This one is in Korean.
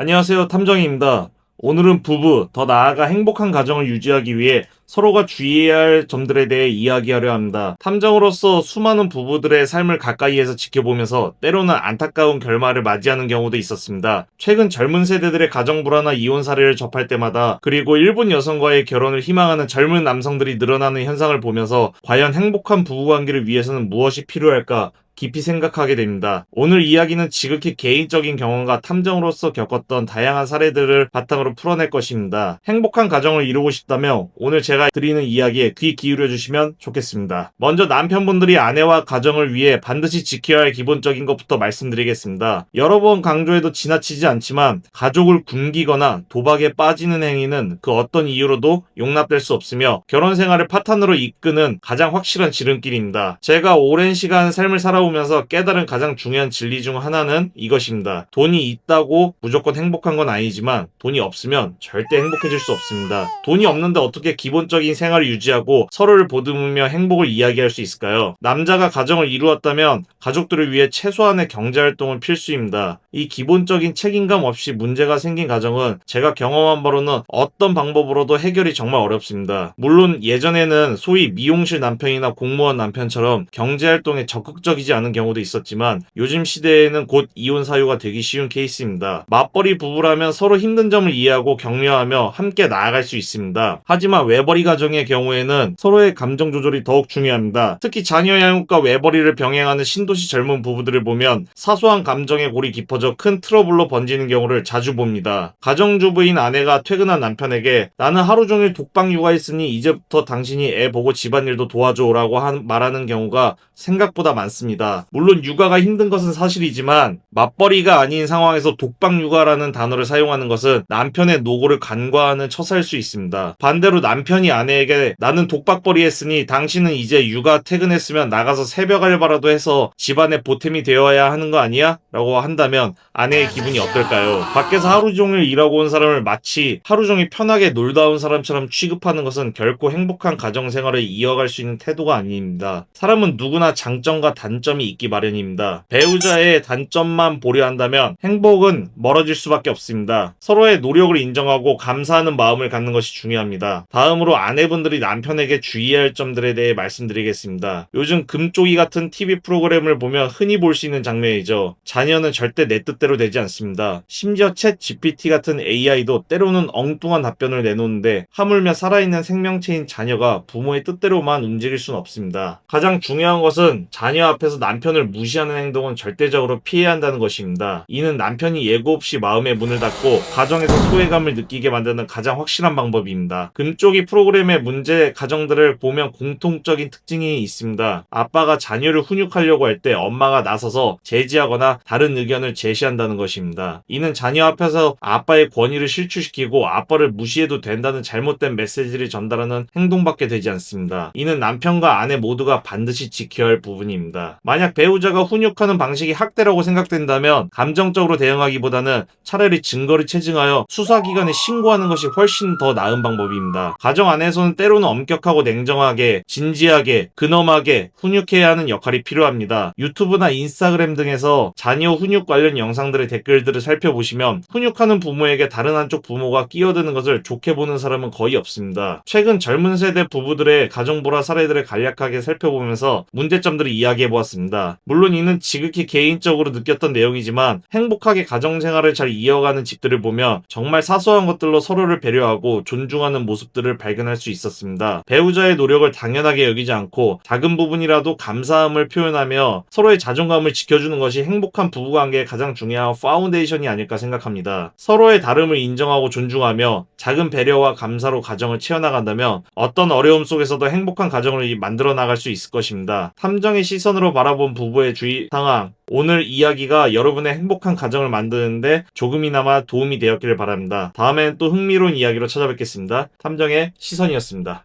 안녕하세요. 탐정입니다. 오늘은 부부, 더 나아가 행복한 가정을 유지하기 위해 서로가 주의해야 할 점들에 대해 이야기하려 합니다. 탐정으로서 수많은 부부들의 삶을 가까이에서 지켜보면서 때로는 안타까운 결말을 맞이하는 경우도 있었습니다. 최근 젊은 세대들의 가정 불화나 이혼 사례를 접할 때마다 그리고 일본 여성과의 결혼을 희망하는 젊은 남성들이 늘어나는 현상을 보면서 과연 행복한 부부 관계를 위해서는 무엇이 필요할까 깊이 생각하게 됩니다. 오늘 이야기는 지극히 개인적인 경험과 탐정으로서 겪었던 다양한 사례들을 바탕으로 풀어낼 것입니다. 행복한 가정을 이루고 싶다면 오늘 제가 드리는 이야기에 귀 기울여 주시면 좋겠습니다. 먼저 남편분들이 아내와 가정을 위해 반드시 지켜야 할 기본적인 것부터 말씀드리겠습니다. 여러 번 강조해도 지나치지 않지만 가족을 굶기거나 도박에 빠지는 행위는 그 어떤 이유로도 용납될 수 없으며 결혼 생활을 파탄으로 이끄는 가장 확실한 지름길입니다. 제가 오랜 시간 삶을 살아 오면서 깨달은 가장 중요한 진리 중 하나는 이것입니다. 돈이 있다고 무조건 행복한 건 아니지만 돈이 없으면 절대 행복해질 수 없습니다. 돈이 없는데 어떻게 기본적인 생활을 유지하고 서로를 보듬으며 행복을 이야기할 수 있을까요? 남자가 가정을 이루었다면 가족들을 위해 최소한의 경제 활동은 필수입니다. 이 기본적인 책임감 없이 문제가 생긴 가정은 제가 경험한 바로는 어떤 방법으로도 해결이 정말 어렵습니다. 물론 예전에는 소위 미용실 남편이나 공무원 남편처럼 경제 활동에 적극적이지 않은 경우도 있었지만 요즘 시대에는 곧 이혼 사유가 되기 쉬운 케이스입니다. 맞벌이 부부라면 서로 힘든 점을 이해하고 격려하며 함께 나아갈 수 있습니다. 하지만 외벌이 가정의 경우에는 서로의 감정 조절이 더욱 중요합니다. 특히 자녀 양육과 외벌이를 병행하는 신도시 젊은 부부들을 보면 사소한 감정의 골이 깊어져 큰 트러블로 번지는 경우를 자주 봅니다. 가정주부인 아내가 퇴근한 남편에게 나는 하루 종일 독방 육아했으니 이제부터 당신이 애 보고 집안일도 도와줘라고 한- 말하는 경우가 생각보다 많습니다. 물론 육아가 힘든 것은 사실이지만 맞벌이가 아닌 상황에서 독방 육아라는 단어를 사용하는 것은 남편의 노고를 간과하는 처사일 수 있습니다. 반대로 남편이 아내에게 나는 독박벌이 했으니 당신은 이제 육아 퇴근했으면 나가서 새벽 알바라도 해서 집안의 보탬이 되어야 하는 거 아니야? 라고 한다면 아내의 기분이 어떨까요? 밖에서 하루 종일 일하고 온 사람을 마치 하루 종일 편하게 놀다 온 사람처럼 취급하는 것은 결코 행복한 가정 생활을 이어갈 수 있는 태도가 아닙니다. 사람은 누구나 장점과 단점이 있기 마련입니다. 배우자의 단점만 보려 한다면 행복은 멀어질 수밖에 없습니다. 서로의 노력을 인정하고 감사하는 마음을 갖는 것이 중요합니다. 다음으로 아내분들이 남편에게 주의해야 할 점들에 대해 말씀드리겠습니다. 요즘 금쪽이 같은 TV 프로그램을 보면 흔히 볼 수 있는 장면이죠. 자녀는 절대 내 뜻대로 되지 않습니다. 심지어 챗 GPT 같은 AI도 때로는 엉뚱한 답변을 내놓는데 하물며 살아있는 생명체인 자녀가 부모의 뜻대로만 움직일 수는 없습니다. 가장 중요한 것은 자녀 앞에서 남편을 무시하는 행동은 절대적으로 피해야 한다는 것입니다. 이는 남편이 예고 없이 마음의 문을 닫고 가정에서 소외감을 느끼게 만드는 가장 확실한 방법입니다. 금쪽이 프로그램의 문제 가정들을 보면 공통적인 특징이 있습니다. 아빠가 자녀를 훈육하려고 할 때 엄마가 나서서 제지하거나 다른 의견을 제시한다는 것입니다. 이는 자녀 앞에서 아빠의 권위를 실추시키고 아빠를 무시해도 된다는 잘못된 메시지를 전달하는 행동밖에 되지 않습니다. 이는 남편과 아내 모두가 반드시 지켜야 할 부분입니다. 만약 배우자가 훈육하는 방식이 학대라고 생각된다면 감정적으로 대응하기보다는 차라리 증거를 체증하여 수사기관에 신고하는 것이 훨씬 더 나은 방법입니다. 가정 안에서는 때로는 엄격하고 냉정하게, 진지하게, 근엄하게 훈육해야 하는 역할이 필요합니다. 유튜브나 인스타그램 등에서 자녀 훈육 관련 영상들의 댓글들을 살펴보시면 훈육하는 부모에게 다른 한쪽 부모가 끼어드는 것을 좋게 보는 사람은 거의 없습니다. 최근 젊은 세대 부부들의 가정불화 사례들을 간략하게 살펴보면서 문제점들을 이야기해 보았습니다. 물론 이는 지극히 개인적으로 느꼈던 내용이지만 행복하게 가정생활을 잘 이어가는 집들을 보면 정말 사소한 것들로 서로를 배려하고 존중하는 모습들을 발견할 수 있었습니다. 배우자의 노력을 당연하게 여기지 않고 작은 부분이라도 감사함을 표현하며 서로의 자존감을 지켜주는 것이 행복한 부부관계의 가장 중요한 파운데이션이 아닐까 생각합니다. 서로의 다름을 인정하고 존중하며 작은 배려와 감사로 가정을 채워나간다면 어떤 어려움 속에서도 행복한 가정을 만들어 나갈 수 있을 것입니다. 탐정의 시선으로 바라본 부부의 주의 상황. 오늘 이야기가 여러분의 행복한 가정을 만드는데 조금이나마 도움이 되었기를 바랍니다. 다음엔 또 흥미로운 이야기로 찾아뵙겠습니다. 탐정의 시선이었습니다.